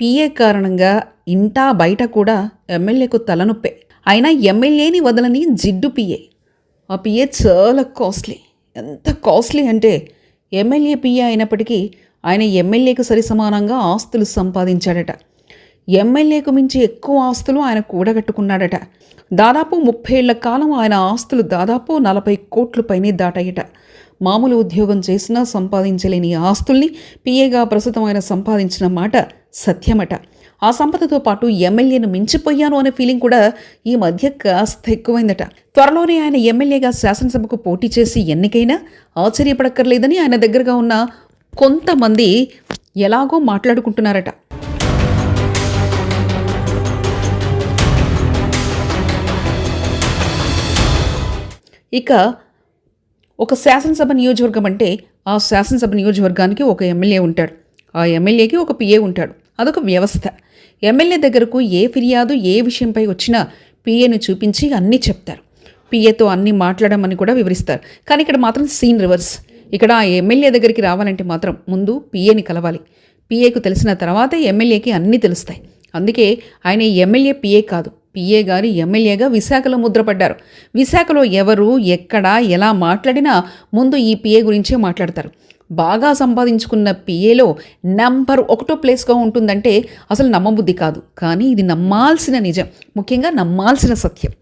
PA కారణంగా ఇంటా బయట కూడా ఎమ్మెల్యేకు తలనొప్పే. అయినా ఎమ్మెల్యేని వదలని జిడ్డు పిఏ ఆ పిఏ చాలా కాస్ట్లీ ఎంత కాస్ట్లీ అంటే ఎమ్మెల్యే పిఏ అయినప్పటికీ ఆయన ఎమ్మెల్యేకు సరి సమానంగా ఆస్తులు సంపాదించాడట. ఎమ్మెల్యేకు మించి ఎక్కువ ఆస్తులు ఆయన కూడగట్టుకున్నాడట. దాదాపు ముప్పై ఏళ్ళ కాలం ఆయన ఆస్తులు దాదాపు నలభై కోట్ల పైనే దాటాయట. మామూలు ఉద్యోగం చేసినా సంపాదించలేని ఆస్తుల్ని పిఏగా ప్రస్తుతం ఆయన సంపాదించిన మాట సత్యమట. ఆ సంపదతో పాటు ఎమ్మెల్యేను మించిపోయాను అనే ఫీలింగ్ కూడా ఈ మధ్య కాస్త ఎక్కువైందట. త్వరలోనే ఆయన ఎమ్మెల్యేగా శాసనసభకు పోటీ చేసి ఎన్నికైనా ఆశ్చర్యపడక్కర్లేదని ఆయన దగ్గరగా ఉన్న కొంతమంది ఎలాగో మాట్లాడుకుంటున్నారట. ఇక ఒక శాసనసభ నియోజకవర్గం అంటే ఆ శాసనసభ నియోజకవర్గానికి ఒక ఎమ్మెల్యే ఉంటాడు. ఆ ఎమ్మెల్యేకి ఒక పిఏ ఉంటాడు. అదొక వ్యవస్థ. ఎమ్మెల్యే దగ్గరకు ఏ ఫిర్యాదు ఏ విషయంపై వచ్చినా పిఏని చూపించి అన్నీ చెప్తారు. పిఏతో అన్నీ మాట్లాడమని కూడా వివరిస్తారు. కానీ ఇక్కడ మాత్రం సీన్ రివర్స్. ఇక్కడ ఆ ఎమ్మెల్యే దగ్గరికి రావాలంటే మాత్రం ముందు పిఏని కలవాలి. పిఏకు తెలిసిన తర్వాత ఎమ్మెల్యేకి అన్నీ తెలుస్తాయి. అందుకే ఆయన ఎమ్మెల్యే పిఏ కాదు. పిఏ గారు ఎమ్మెల్యేగా విశాఖలో ముద్రపడ్డారు. విశాఖలో ఎవరు ఎక్కడ ఎలా మాట్లాడినా ముందు ఈ పిఏ గురించే మాట్లాడతారు. బాగా సంపాదించుకున్న పిఏలో నంబర్ ఒకటో ప్లేస్గా ఉంటుందంటే అసలు నమ్మబుద్ధి కాదు. కానీ ఇది నమ్మాల్సిన నిజం. ముఖ్యంగా నమ్మాల్సిన సత్యం.